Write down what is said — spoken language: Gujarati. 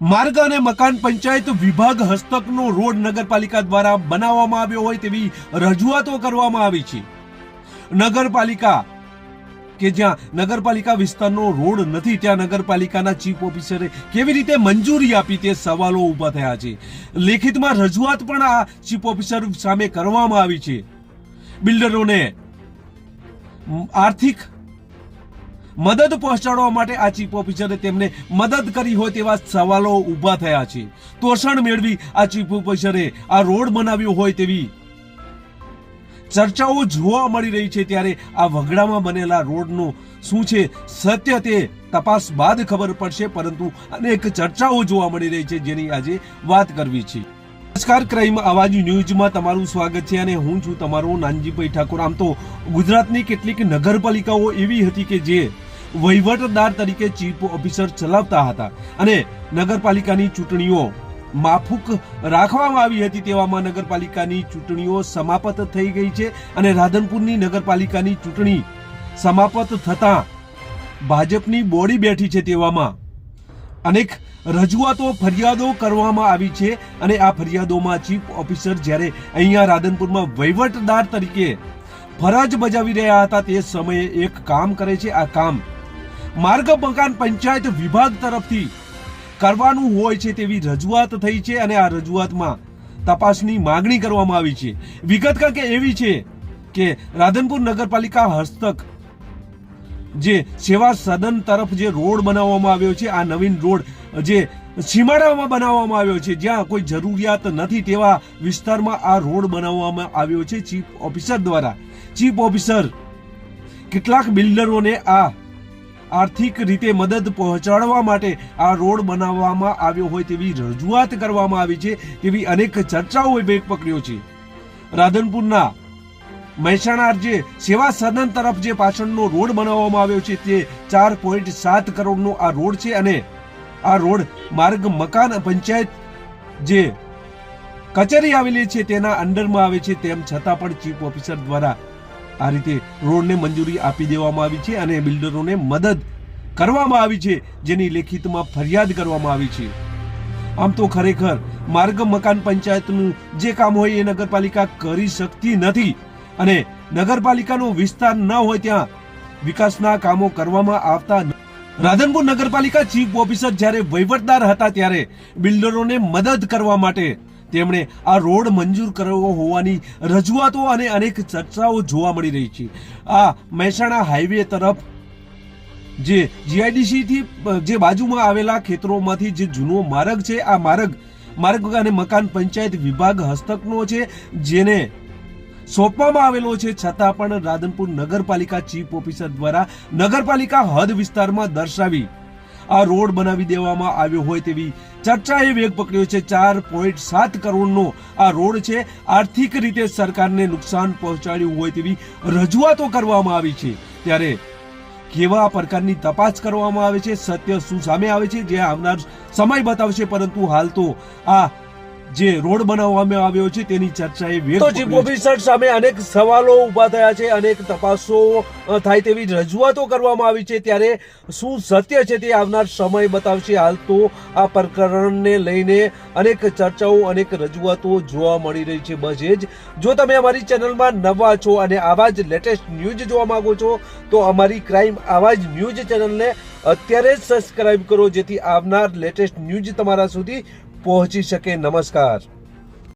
માર્ગ અને મકાન પંચાયત વિભાગ હસ્તકનો રોડ નગરપાલિકા દ્વારા બનાવવામાં આવ્યો હોય તેવી રજૂઆતો કરવામાં આવી છે. નગરપાલિકા કે જ્યાં નગરપાલિકા વિસ્તારનો રોડ નથી, ત્યાં નગરપાલિકાના ચીફ ઓફિસરે કેવી રીતે મંજૂરી આપી તે સવાલો ઊભા થયા છે. લેખિતમાં રજૂઆત પણ આ ચીફ ઓફિસર સામે કરવામાં આવી છે. બિલ્ડરોને આર્થિક મદદ પહોંચાડવા માટે આ ચીફ ઓફિસરે તેમને મદદ કરી હોય તેવા સવાલો ઊભા થયા છે. તોષણ મેળવી આ ચીફ ઓફિસરે આ રોડ બનાવ્યો હોય તેવી ચર્ચાઓ જોવા મળી રહી છે ત્યારે આ વગડામાં બનેલા રોડનું શું છે સત્ય તે તપાસ બાદ ખબર પડશે, પરંતુ અનેક ચર્ચાઓ જોવા મળી રહી છે જેની આજે વાત કરવી છે. નમસ્કાર, ક્રાઇમ આવાજ ન્યૂઝમાં તમારું સ્વાગત છે અને હું છું તમારો નાનજીભાઈ ઠાકોર. આમ તો ગુજરાતની કેટલીક નગરપાલિકાઓ એવી હતી કે જે વહીવટદાર તરીકે ચીફ ઓફિસર ચલાવતા હતા અને નગરપાલિકાની ચૂંટણીઓ માફુક રાખવામાં આવી હતી તેવામાં નગરપાલિકાની ચૂંટણીઓ સમાપ્ત થઈ ગઈ છે અને રાધનપુરની નગરપાલિકાની ચૂંટણી સમાપ્ત થતાં ભાજપની બોડી બેઠી છે તેવામાં. અનેક રજૂઆતો, ફરિયાદો કરવામાં આવી છે અને આ ફરિયાદોમાં ચીફ ઓફિસર જ્યારે અહીંયા રાધનપુરમાં વહીવટદાર તરીકે ફરજ બજાવી રહ્યા હતા તે સમયે એક કામ કરે છે. આ કામ માર્ગ મકાન પંચાયત વિભાગ તરફથી કરવાનું હોય છે તેવી રજૂઆત થઈ છે અને આ રજૂઆતમાં તપાસની માગણી કરવામાં આવી છે. વિગત કંઈક એવી છે કે રાધનપુર નગરપાલિકા હસ્તક જે સેવા સદન તરફ જે રોડ બનાવવામાં આવ્યો છે, આ નવીન રોડ જે સીમાડામાં બનાવવામાં આવ્યો છે, જ્યાં કોઈ જરૂરિયાત નથી તેવા વિસ્તારમાં આ રોડ બનાવવામાં આવ્યો છે. ચીફ ઓફિસર દ્વારા ચીફ ઓફિસર કેટલાક બિલ્ડરોને આ આર્થિક રીતે મદદ પહોંચાડવા માટે આ રોડ બનાવવામાં આવ્યો હોય તેવી રજૂઆત કરવામાં આવી છે તેવી અનેક ચર્ચાઓએ વેગ પકડ્યો છે. રાધનપુરના મહેસાણા જે સેવા સદન તરફ જે પાછળનો રોડ બનાવવામાં આવ્યો છે તે ચાર પોઈન્ટ સાત કરોડનો આ રોડ છે અને આ રોડ માર્ગ મકાન પંચાયત જે કચેરી આવેલી છે તેના અંડરમાં આવે છે તેમ છતાં પણ ચીફ ઓફિસર દ્વારા આ રીતે રોડને મંજૂરી આપી દેવામાં આવી છે અને બિલ્ડરોને મદદ કરવામાં આવી છે, જેની લેખિતમાં ફરિયાદ કરવામાં આવી છે. આમ તો ખરેખર માર્ગ મકાન પંચાયતનું જે કામ હોય એ નગરપાલિકા કરી શકતી નથી અને નગરપાલિકાનો વિસ્તાર ન હોય ત્યાં વિકાસના કામો કરવામાં આવતા રાધનપુર નગરપાલિકા ચીફ ઓફિસર જ્યારે વહીવટદાર હતા ત્યારે બિલ્ડરોને મદદ કરવા માટે તેમણે આ રોડ મંજૂર કરવો હોવાની રજૂઆતો અને અનેક ચર્ચાઓ જોવા મળી રહી છે. આ મહેસાણા હાઈવે તરફ જે જીઆઈડીસીથી, જે બાજુમાં આવેલા ખેતરોમાંથી જે જૂનો માર્ગ છે, આ માર્ગ માર્ગ અને મકાન પંચાયત વિભાગ હસ્તકનો છે, જેને સોંપવામાં આવેલો છે. છતાં પણ રાધનપુર નગરપાલિકા ચીફ ઓફિસર દ્વારા નગરપાલિકા હદ વિસ્તારમાં દર્શાવી આ રોડ બનાવી દેવામાં આવ્યો હોય તેવી ચર્ચાએ વેગ પકડ્યો છે. ચાર પોઈન્ટ સાત કરોડનો આ રોડ છે. આર્થિક રીતે સરકારને નુકસાન પહોંચાડ્યું હોય તેવી રજૂઆતો કરવામાં આવી છે. ત્યારે કેવા પ્રકારની તપાસ કરવામાં આવે છે? સત્ય શું સામે આવે છે? જે આવનાર સમય બતાવશે. પરંતુ હાલ તો આ જે રોડ બનાવવામાં આવ્યો છે તેની ચર્ચાએ વેગ તો ચીફ ઓફિસર સામે અનેક સવાલો ઊભા થયા છે અનેક તપાસો થાય તેવી રજૂઆતો કરવામાં આવી છે. ત્યારે શું સત્ય છે તે આવનાર સમય બતાવશે. હાલ તો આ પ્રકરણને લઈને અનેક ચર્ચાઓ અનેક રજૂઆતો જોવા મળી રહી છે. બસ જ. જો તમે અમારી ચેનલમાં નવા છો અને આવા જ લેટેસ્ટ ન્યૂઝ જોવા માંગો છો તો અમારી ક્રાઇમ આવા જ ન્યૂઝ ચેનલને અત્યારે જ સબસ્ક્રાઇબ કરો જેથી આવનાર લેટેસ્ટ ન્યૂઝ તમારા સુધી પહોંચી શકે. નમસ્કાર.